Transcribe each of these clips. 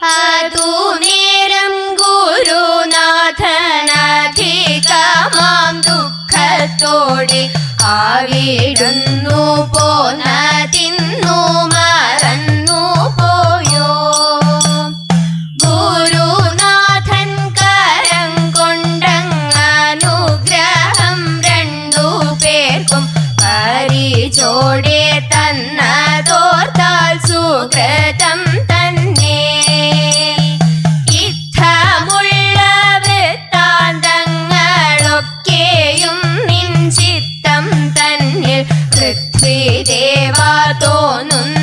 അതു നേരം ഗുരുനാഥനധികമാം ദുഃഖത്തോടെ ആവിടുന്നു ശ്രീദേവ തോന്നുന്നു.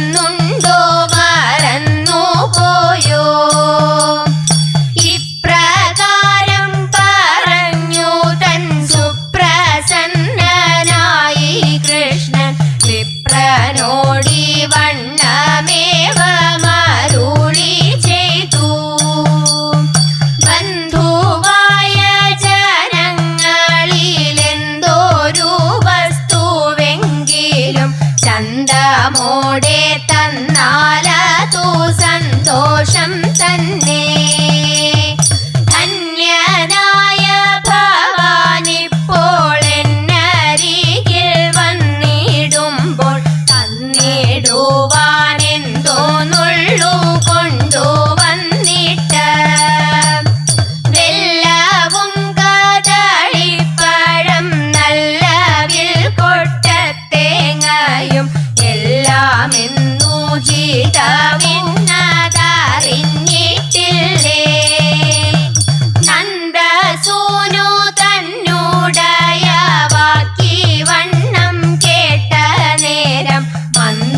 തമോടെ തന്നാല തൂ സന്തോഷം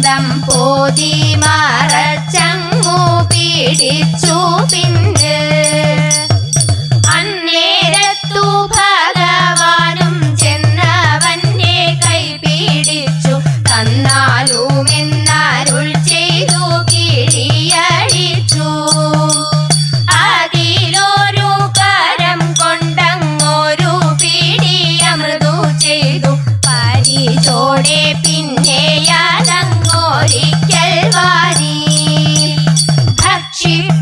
മന്ദം പോതി മറച്ചങ്ങു പിടിച്ചു പി she